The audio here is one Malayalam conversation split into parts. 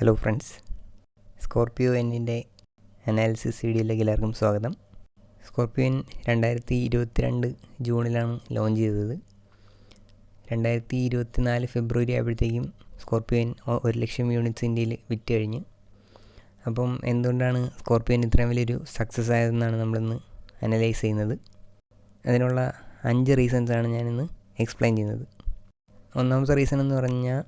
ഹലോ ഫ്രണ്ട്സ് സ്കോർപിയോ എന്നിന്റെ അനാലിസിസ് വീഡിയോയിലേക്ക് എല്ലാവർക്കും സ്വാഗതം. സ്കോർപിയോ എൻ രണ്ടായിരത്തി ഇരുപത്തിരണ്ട് ജൂണിലാണ് ലോഞ്ച് ചെയ്തത്. രണ്ടായിരത്തി ഇരുപത്തിനാല് ഫെബ്രുവരി ആയപ്പോഴത്തേക്കും സ്കോർപിയോ എൻ ഒരു ലക്ഷം യൂണിറ്റ്സ് ഇന്ത്യയിൽ വിറ്റ് കഴിഞ്ഞ്. അപ്പം എന്തുകൊണ്ടാണ് സ്കോർപിയോ എൻ ഇത്രയും വലിയൊരു സക്സസ് ആയതെന്നാണ് നമ്മളിന്ന് അനലൈസ് ചെയ്യുന്നത്. അതിനുള്ള അഞ്ച് റീസൺസാണ് ഞാനിന്ന് എക്സ്പ്ലെയിൻ ചെയ്യുന്നത്. ഒന്നാമത്തെ റീസൺ എന്ന് പറഞ്ഞാൽ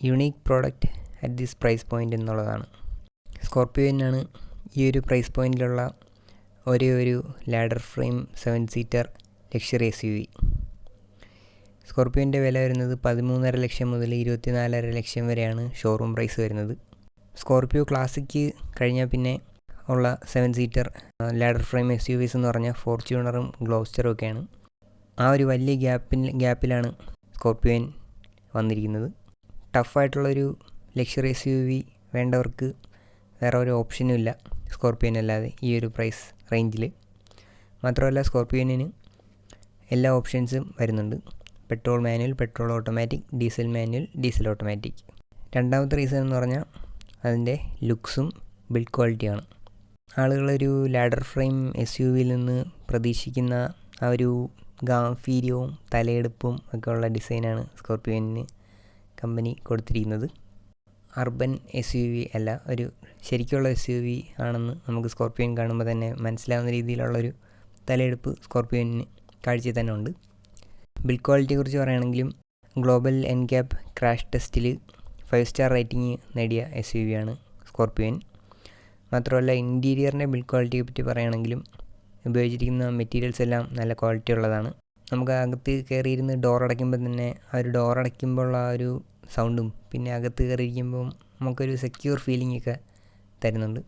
unique product at this price point എന്നുള്ളതാണ്. സ്കോർപിയോ തന്നെയാണ് ഈ ഒരു പ്രൈസ് പോയിന്റിലുള്ള ഒരേ ഒരു ladder frame seven seater luxury S U V സ്കോർപ്പിയോന്റെ വില വരുന്നത് പതിമൂന്നര ലക്ഷം മുതൽ ഇരുപത്തിനാലര ലക്ഷം വരെയാണ് ഷോറൂം പ്രൈസ് വരുന്നത്. സ്കോർപ്പിയോ ക്ലാസിക് കഴിഞ്ഞാൽ പിന്നെ ഉള്ള seven seater ladder frame S U Vs എന്ന് പറഞ്ഞാൽ ഫോർച്യൂണറും ഗ്ലോസ്റ്ററും ഒക്കെയാണ്. ആ ഒരു വലിയ ഗ്യാപ്പിൻ ഗ്യാപ്പിലാണ് സ്കോർപ്പിയോൻ വന്നിരിക്കുന്നത്. ടഫായിട്ടുള്ളൊരു ലക്ഷറി എസ് യു വി വേണ്ടവർക്ക് വേറെ ഒരു ഓപ്ഷനും ഇല്ല. സ്കോർപ്പിയൻ അല്ലാതെ ഈ ഒരു പ്രൈസ് റേഞ്ചിൽ മാത്രമല്ല സ്കോർപ്പിയനിന് എല്ലാ ഓപ്ഷൻസും വരുന്നുണ്ട്. Petrol manual petrol automatic diesel manual diesel automatic. രണ്ടാമത്തെ റീസൺ എന്ന് പറഞ്ഞാൽ അതിന്റെ ലുക്സും ബിൽഡ് ക്വാളിറ്റിയാണ്. ആളുകളൊരു ലാഡർ ഫ്രെയിം എസ് യു വിയിൽ നിന്ന് പ്രതീക്ഷിക്കുന്ന ആ ഒരു ഗാംഫീര്യവും തലയെടുപ്പും ഒക്കെ ഉള്ള ഡിസൈനാണ് സ്കോർപ്പിയോനിന് കമ്പനി കൊടുത്തിരിക്കുന്നത്. അർബൻ എസ് യു വി അല്ല ഒരു ശരിക്കുള്ള എസ് യു വി ആണെന്ന് നമുക്ക് സ്കോർപ്പിയോൻ കാണുമ്പോൾ തന്നെ മനസ്സിലാവുന്ന രീതിയിലുള്ളൊരു തലയെടുപ്പ് സ്കോർപ്പിയോന് കാഴ്ചയിൽ തന്നെ ഉണ്ട്. ബിൽഡ് ക്വാളിറ്റിയെ കുറിച്ച് പറയുകയാണെങ്കിലും ഗ്ലോബൽ എൻ ക്യാപ് ക്രാഷ് ടെസ്റ്റിൽ ഫൈവ് സ്റ്റാർ റേറ്റിംഗ് നേടിയ എസ് യു വി ആണ് സ്കോർപ്പിയോൻ മാത്രമല്ല ഇന്റീരിയറിന്റെ ബിൽഡ് ക്വാളിറ്റിയെ പറ്റി പറയുകയാണെങ്കിലും ഉപയോഗിച്ചിരിക്കുന്ന മെറ്റീരിയൽസ് എല്ലാം നല്ല ക്വാളിറ്റി ഉള്ളതാണ്. നമുക്ക് അകത്ത് കയറിയിരുന്ന് ഡോർ അടയ്ക്കുമ്പോൾ തന്നെ ആ ഒരു ഡോർ അടയ്ക്കുമ്പോൾ ആ ഒരു സൗണ്ടും പിന്നെ അകത്ത് കയറിയിരിക്കുമ്പം നമുക്കൊരു സെക്യൂർ ഫീലിംഗ് ഒക്കെ തരുന്നുണ്ട്.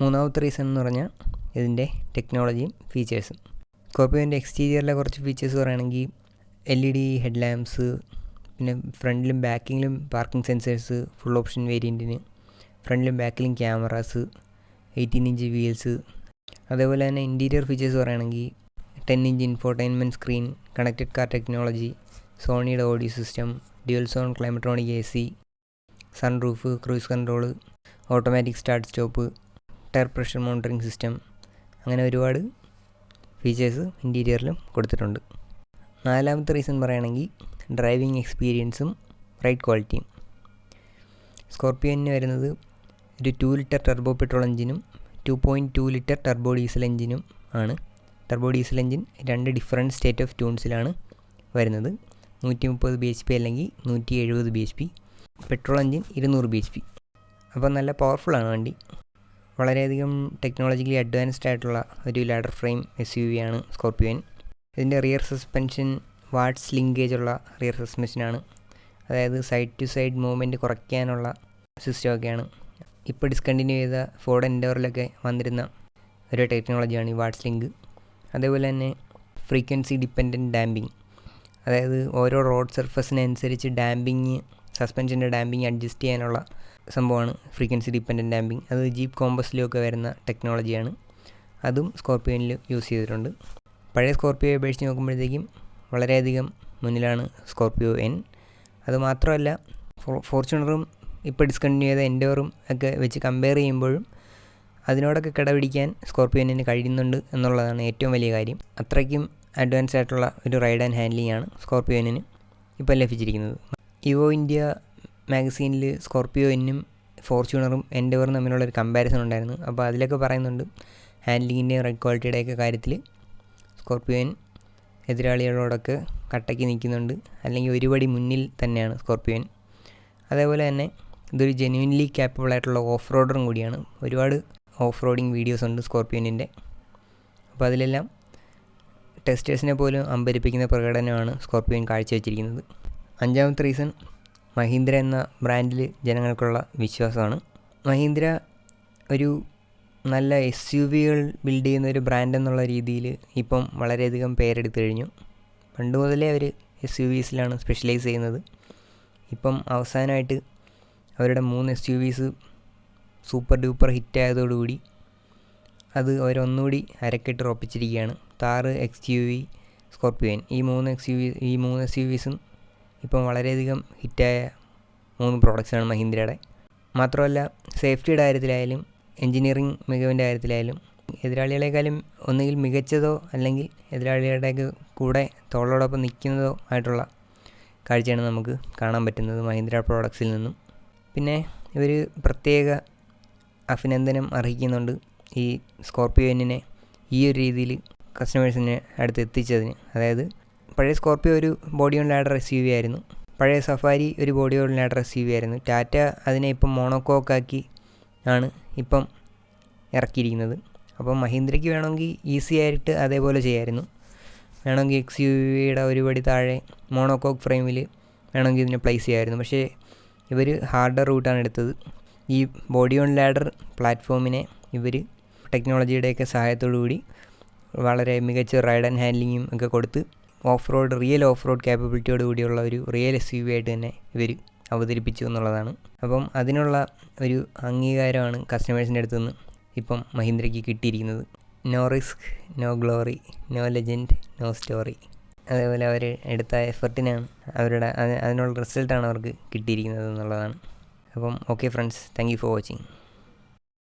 മൂന്നാമത്തെ റീസൺ എന്ന് പറഞ്ഞാൽ ഇതിന്റെ ടെക്നോളജിയും ഫീച്ചേഴ്സും കോപ്പിയോന്റെ എക്സ്റ്റീരിയറിലെ കുറച്ച് ഫീച്ചേഴ്സ് പറയുകയാണെങ്കിൽ L E D head lamps പിന്നെ ഫ്രണ്ടിലും ബാക്കിലും പാർക്കിംഗ് സെൻസേഴ്സ് ഫുൾ ഓപ്ഷൻ വേരിയന്റിന് ഫ്രണ്ടിലും ബാക്കിലും ക്യാമറാസ് എയ്റ്റീൻ ഇഞ്ച് വീൽസ് അതേപോലെ തന്നെ ഇന്റീരിയർ ഫീച്ചേഴ്സ് പറയുകയാണെങ്കിൽ ten inch infotainment screen connected car technology സോണിയുടെ audio system dual zone climatronic A C sun roof cruise control automatic start stop tyre pressure monitoring system അങ്ങനെ ഒരുപാട് ഫീച്ചേഴ്സ് ഇന്റീരിയറിലും കൊടുത്തിട്ടുണ്ട്. നാലാമത്തെ റീസൺ പറയുകയാണെങ്കിൽ ഡ്രൈവിംഗ് എക്സ്പീരിയൻസും റൈഡ് ക്വാളിറ്റിയും സ്കോർപ്പിയോന് വരുന്നത് ഒരു two litre turbo petrol എഞ്ചിനും two point two litre turbo diesel എഞ്ചിനും ആണ്. ടർബോ ഡീസൽ എഞ്ചിൻ രണ്ട് ഡിഫറെന്റ് സ്റ്റേറ്റ് ഓഫ് ട്യൂൺസിലാണ് വരുന്നത്. നൂറ്റി മുപ്പത് ബി എച്ച് പി അല്ലെങ്കിൽ നൂറ്റി എഴുപത് B H P petrol engine ഇരുന്നൂറ് ബി എച്ച് പി. അപ്പോൾ നല്ല പവർഫുള്ളാണ് വണ്ടി. വളരെയധികം ടെക്നോളജിക്കലി അഡ്വാൻസ്ഡ് ആയിട്ടുള്ള ഒരു ladder frame S U V ആണ് സ്കോർപ്പിയോൻ ഇതിന്റെ റിയർ സസ്പെൻഷൻ വാട്സ് ലിങ്കേജ് ഉള്ള റിയർ സസ്പെൻഷനാണ് അതായത് സൈഡ് ടു സൈഡ് മൂവ്മെന്റ് കുറയ്ക്കാനുള്ള സിസ്റ്റമൊക്കെയാണ് ഇപ്പോൾ ഡിസ്കണ്ടിന്യൂ ചെയ്ത ഫോർഡ് എൻഡോറിലൊക്കെ വന്നിരുന്ന ഒരു ടെക്നോളജിയാണ് ഈ വാട്സ് ലിങ്ക് അതേപോലെ തന്നെ ഫ്രീക്വൻസി ഡിപ്പെൻഡന്റ് ഡാമ്പിങ് അതായത് ഓരോ റോഡ് സർഫസിനനുസരിച്ച് ഡാമ്പിങ് സസ്പെൻഷന്റെ ഡാമ്പിങ് അഡ്ജസ്റ്റ് ചെയ്യാനുള്ള സംഭവമാണ് ഫ്രീക്വൻസി ഡിപ്പെൻഡന്റ് ഡാമ്പിങ്. അത് ജീപ്പ് കോമ്പസിലൊക്കെ വരുന്ന ടെക്നോളജിയാണ്. അതും സ്കോർപ്പിയോനിൽ യൂസ് ചെയ്തിട്ടുണ്ട്. പഴയ സ്കോർപ്പിയോ അപേക്ഷിച്ച് നോക്കുമ്പോഴത്തേക്കും വളരെയധികം മുന്നിലാണ് സ്കോർപ്പിയോ എൻ. അതുമാത്രമല്ല ഫോർച്യൂണറും ഇപ്പോൾ ഡിസ്കണ്ടിന്യൂ ചെയ്ത എൻഡോറും ഒക്കെ വെച്ച് കമ്പയർ ചെയ്യുമ്പോഴും അതിനോടൊക്കെ കിടപിടിക്കാൻ സ്കോർപ്പിയോനിന് കഴിയുന്നുണ്ട് എന്നുള്ളതാണ് ഏറ്റവും വലിയ കാര്യം. അത്രയ്ക്കും അഡ്വാൻസ് ആയിട്ടുള്ള ഒരു റൈഡ് ആൻഡ് ഹാൻഡ്ലിംഗ് ആണ് സ്കോർപ്പിയോനിന് ഇപ്പോൾ ലഭിച്ചിരിക്കുന്നത്. ഇവോ ഇന്ത്യ മാഗസീനിൽ സ്കോർപ്പിയോ എന്നും ഫോർച്യൂണറും എൻഡവറും തമ്മിലുള്ള ഒരു കമ്പാരിസൺ ഉണ്ടായിരുന്നു. അപ്പോൾ അതിലൊക്കെ പറയുന്നുണ്ട് ഹാൻഡ്ലിങ്ങിന്റെയും റൈഡ് ക്വാളിറ്റിയുടെയൊക്കെ കാര്യത്തിൽ സ്കോർപ്പിയോൻ എതിരാളികളോടൊക്കെ കട്ടയ്ക്ക് നിൽക്കുന്നുണ്ട്. അല്ലെങ്കിൽ ഒരുപടി മുന്നിൽ തന്നെയാണ് സ്കോർപ്പിയോൻ അതേപോലെ തന്നെ ഇതൊരു ജെന്യൂൻലി ക്യാപ്പബിൾ ആയിട്ടുള്ള ഓഫ് റോഡറും കൂടിയാണ്. ഒരുപാട് ഓഫ് റോഡിങ് വീഡിയോസ് ഉണ്ട് സ്കോർപ്പിയോനിന്റെ അപ്പോൾ അതിലെല്ലാം ടെസ്റ്റേഴ്സിനെ പോലും അമ്പരിപ്പിക്കുന്ന പ്രകടനമാണ് സ്കോർപ്പിയോൻ കാഴ്ചവെച്ചിരിക്കുന്നത്. അഞ്ചാമത്തെ റീസൺ മഹീന്ദ്ര എന്ന ബ്രാൻഡിൽ ജനങ്ങൾക്കുള്ള വിശ്വാസമാണ്. മഹീന്ദ്ര ഒരു നല്ല എസ് യു വികൾ ബിൽഡ് ചെയ്യുന്ന ഒരു ബ്രാൻഡ് എന്നുള്ള രീതിയിൽ ഇപ്പം വളരെയധികം പേരെടുത്തു കഴിഞ്ഞു. പണ്ട് മുതലേ അവർ എസ് യു വിസിലാണ് സ്പെഷ്യലൈസ് ചെയ്യുന്നത്. ഇപ്പം അവസാനമായിട്ട് അവരുടെ മൂന്ന് S U Vs super duper hit ആയതോടുകൂടി അത് അവരൊന്നുകൂടി അരക്കെട്ട് ഉറപ്പിച്ചിരിക്കുകയാണ്. Thar X U V Scorpio N ഈ മൂന്ന് എക്സ് യു വി ഈ മൂന്ന് എസ് യു വിസും ഇപ്പം വളരെയധികം ഹിറ്റായ മൂന്ന് പ്രോഡക്റ്റ്സാണ് മഹീന്ദ്രയുടെ. മാത്രമല്ല സേഫ്റ്റിയുടെ കാര്യത്തിലായാലും എൻജിനീയറിംഗ് മികവിന്റെ കാര്യത്തിലായാലും എതിരാളികളെക്കാളും ഒന്നുകിൽ മികച്ചതോ അല്ലെങ്കിൽ എതിരാളികളുടെ കൂടെ തോളോടൊപ്പം നിൽക്കുന്നതോ ആയിട്ടുള്ള കാഴ്ചയാണ് നമുക്ക് കാണാൻ പറ്റുന്നത് മഹീന്ദ്ര പ്രോഡക്ട്സിൽ നിന്നും. പിന്നെ ഇവർ പ്രത്യേക അഭിനന്ദനം അർഹിക്കുന്നുണ്ട് ഈ സ്കോർപ്പിയോനിനെ ഈ ഒരു രീതിയിൽ കസ്റ്റമേഴ്സിനെ അടുത്ത് എത്തിച്ചതിന്. അതായത് പഴയ സ്കോർപ്പിയോ ഒരു body on ladder S U V ആയിരുന്നു പഴയ സഫാരി ഒരു body on ladder S U V ആയിരുന്നു ടാറ്റ അതിനെ ഇപ്പം മോണോക്കോക്കാക്കി ആണ് ഇപ്പം ഇറക്കിയിരിക്കുന്നത്. അപ്പം മഹീന്ദ്രയ്ക്ക് വേണമെങ്കിൽ ഈസി ആയിട്ട് അതേപോലെ ചെയ്യായിരുന്നു. വേണമെങ്കിൽ എക്സ് യു വിയുടെ ഒരു പടി താഴെ മോണോകോക്ക് ഫ്രെയിമിൽ വേണമെങ്കിൽ ഇതിനെ പ്ലേസ് ചെയ്യായിരുന്നു. പക്ഷേ ഇവർ ഹാർഡർ റൂട്ടാണ് എടുത്തത്. ഈ ബോഡി ഓൺ ലാഡർ പ്ലാറ്റ്ഫോമിനെ ഇവർ ടെക്നോളജിയുടെയൊക്കെ സഹായത്തോടു കൂടി വളരെ മികച്ച റൈഡ് ആൻഡ് ഹാൻഡ്ലിങ്ങും ഒക്കെ കൊടുത്ത് off road real off road ക്യാപ്പബിലിറ്റിയോട് കൂടിയുള്ള ഒരു റിയൽ എസ് യു ആയിട്ട് തന്നെ ഇവർ അവതരിപ്പിച്ചു എന്നുള്ളതാണ്. അപ്പം അതിനുള്ള ഒരു അംഗീകാരമാണ് കസ്റ്റമേഴ്സിന്റെ അടുത്ത് നിന്ന് ഇപ്പം മഹീന്ദ്രയ്ക്ക് കിട്ടിയിരിക്കുന്നത്. No risk no glory no legend no story അതേപോലെ അവർ എടുത്ത എഫർട്ടിനാണ് അവരുടെ അതിനുള്ള റിസൾട്ടാണ് അവർക്ക് കിട്ടിയിരിക്കുന്നത് എന്നുള്ളതാണ്. അപ്പം okay friends thank you for watching